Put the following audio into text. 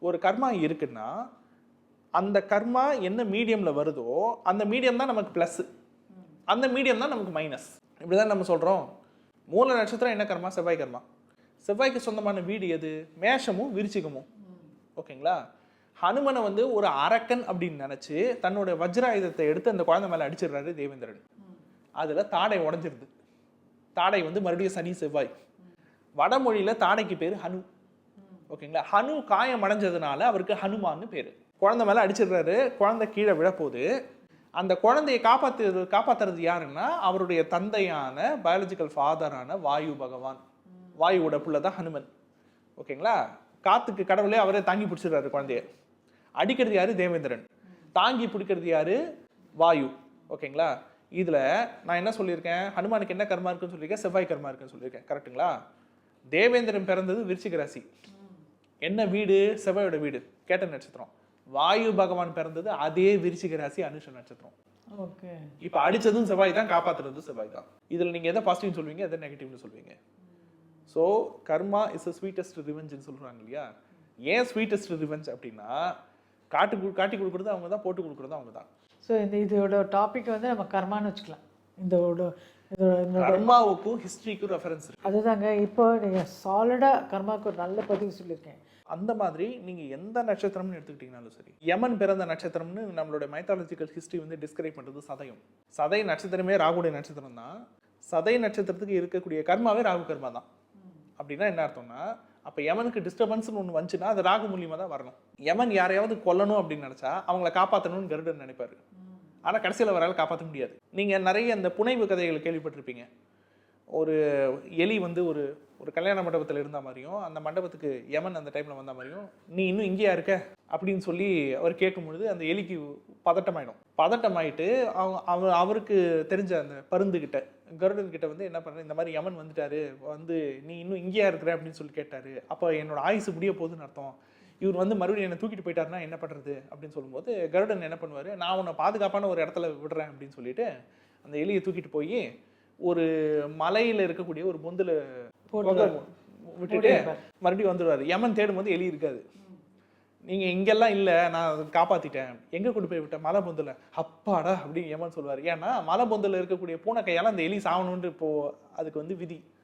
ஒரு கர்மா இருக்குன்னா அந்த கர்மா என்ன மீடியம்ல வருதோ அந்த மீடியம் தான் நமக்கு ப்ளஸ் அந்த மீடியம் தான் நமக்கு மைனஸ் இப்படிதான் நம்ம சொல்றோம். மூல நட்சத்திரம் என்ன கர்மா? செவ்வாய் கர்மா. செவ்வாய்க்கு சொந்தமான வீடு எது? மேஷமும் விரிச்சிகமும். ஓகேங்களா? ஹனுமனை வந்து ஒரு அரக்கன் அப்படின்னு நினச்சி தன்னோட வஜ்ராயுதத்தை எடுத்து அந்த குழந்தை மேலே அடிச்சிடுறாரு தேவேந்திரன். அதில் தாடை உடைஞ்சிருது. தாடை வந்து மறுபடியும் சனி செவ்வாய். வடமொழியில் தாடைக்கு பேர் ஹனு. ஓகேங்களா? ஹனு காயம் அடைஞ்சதுனால அவருக்கு ஹனுமான்னு பேர். குழந்தை மேலே அடிச்சிடுறாரு. குழந்தை கீழே விழப்போகுது அந்த குழந்தையை காப்பாற்று காப்பாத்துறது யாருன்னா அவருடைய தந்தையான பயாலஜிக்கல் ஃபாதரான வாயு பகவான். வாயுவோட புள்ள தான் ஹனுமன். ஓகேங்களா? காத்துக்கு கடவுளே அவரே தாங்கி பிடிச்சிடுறாரு குழந்தைய. அடிக்கிறது யாரு? தேவேந்திரன். தாங்கி பிடிக்கிறது யாரு? வாயு. ஓகேங்களா? இதில் நான் என்ன சொல்லியிருக்கேன்? ஹனுமானுக்கு என்ன கர்மா இருக்குன்னு சொல்லியிருக்கேன்? செவ்வாய் கர்மா இருக்குன்னு சொல்லியிருக்கேன். கரெக்ட்டுங்களா? தேவேந்திரன் பிறந்தது விருச்சிக ராசி. என்ன வீடு? செவ்வாயோட வீடு. கேட்ட நட்சத்திரம். வாயு பகவான் பிறந்தது அதே விருச்சிக ராசி அனுஷ நட்சத்திரம். ஓகே. இப்ப அடிச்சதும் செவ்வாய் தான் காப்பாத்துறதும் செவ்வாய் தான். இதுல நீங்க எதை பாசிட்டிவ் சொல்வீங்க எதை நெகட்டிவ்னு சொல்வீங்க? So karma is a sweetest ரிவெஞ்சுன்னு சொல்றாங்க இல்லையா? ஏன் ஸ்வீட்டஸ்ட் ரிவெஞ்ச் அப்படின்னா காட்டு காட்டி கொடுக்குறது அவங்க தான் போட்டு கொடுக்குறது அவங்க தான். ஸோ இந்த இதோட டாபிக் வந்து நம்ம கர்மான்னு வச்சுக்கலாம். இதோட கர்மாவுக்கும் ஹிஸ்டரிக்கும் ரெஃபரன்ஸ் இருக்கு. அதுதாங்க இப்போ நீங்கள் சாலிடாக கர்மாவுக்கு ஒரு நல்ல பதிவு சொல்லியிருக்கேன். அந்த மாதிரி நீங்க எந்த நட்சத்திரம்னு எடுத்துக்கிட்டீங்கனாலும் சரி யமன் பிறந்த நட்சத்திரம்னு நம்மளோட மைத்தாலஜிக்கல் ஹிஸ்டரி வந்து டிஸ்கிரைப் பண்றது சதயம். சதை நட்சத்திரமே ராகுடைய நட்சத்திரம் தான். சதை நட்சத்திரத்துக்கு இருக்கக்கூடிய கர்மாவே ராகு கர்மா தான். அப்படின்னா என்ன அர்த்தம்னா அப்ப யமனுக்கு டிஸ்டர்பன்ஸ்னு ஒன்று வந்துச்சுன்னா அது ராகு மூலியமா தான் வரணும். யமன் யாரையாவது கொல்லணும் அப்படின்னு நினைச்சா அவங்கள காப்பாற்றணும்னு கருடன் நினைப்பாரு. ஆனால் கடைசியில் அவரால் காப்பாற்ற முடியாது. நீங்கள் நிறைய இந்த புனைவு கதைகள் கேள்விப்பட்டிருப்பீங்க. ஒரு எலி வந்து ஒரு ஒரு கல்யாண மண்டபத்தில் இருந்த மாதிரியும் அந்த மண்டபத்துக்கு யமன் அந்த டைமில் வந்த மாதிரியும் நீ இன்னும் இங்கேயா இருக்க? அப்படின்னு சொல்லி அவர் கேட்கும் பொழுது அந்த எலிக்கு பதட்டமாயிடும். பதட்டமாயிட்டு அவங்க அவர் அவருக்கு தெரிஞ்ச அந்த பருந்து கருடன்கிட்ட கருடன் வந்து என்ன பண்ணுற இந்த மாதிரி யமன் வந்துட்டாரு வந்து நீ இன்னும் இங்கேயா இருக்கிற? அப்படின்னு சொல்லி கேட்டார். அப்போ என்னோட ஆயுசு முடிய போகுதுன்னு அர்த்தம். இவர் வந்து மறுபடியும் என்னை தூக்கிட்டு போயிட்டாருன்னா என்ன பண்றது அப்படின்னு சொல்லும்போது கருடன் என்ன பண்ணுவாரு நான் உன்னை பாதுகாப்பான ஒரு இடத்துல விடுறேன் அப்படின்னு சொல்லிட்டு அந்த எலியை தூக்கிட்டு போய் ஒரு மலையில இருக்கக்கூடிய ஒரு பொந்துல விட்டுட்டு மறுபடியும் வந்துடுவாரு யமன் தேடும்போது எலி இருக்காது. நீங்க இங்கெல்லாம் இல்ல நான் அதை காப்பாத்திட்டேன். எங்க கொண்டு போய் விட்டேன்? மலை பொந்துல. அப்பாடா அப்படின்னு யமன் சொல்லுவாரு. ஏன்னா மலை பொந்துல இருக்கக்கூடிய பூனை கையால அந்த எலி சாவணும்னு இப்போ அதுக்கு வந்து விதி.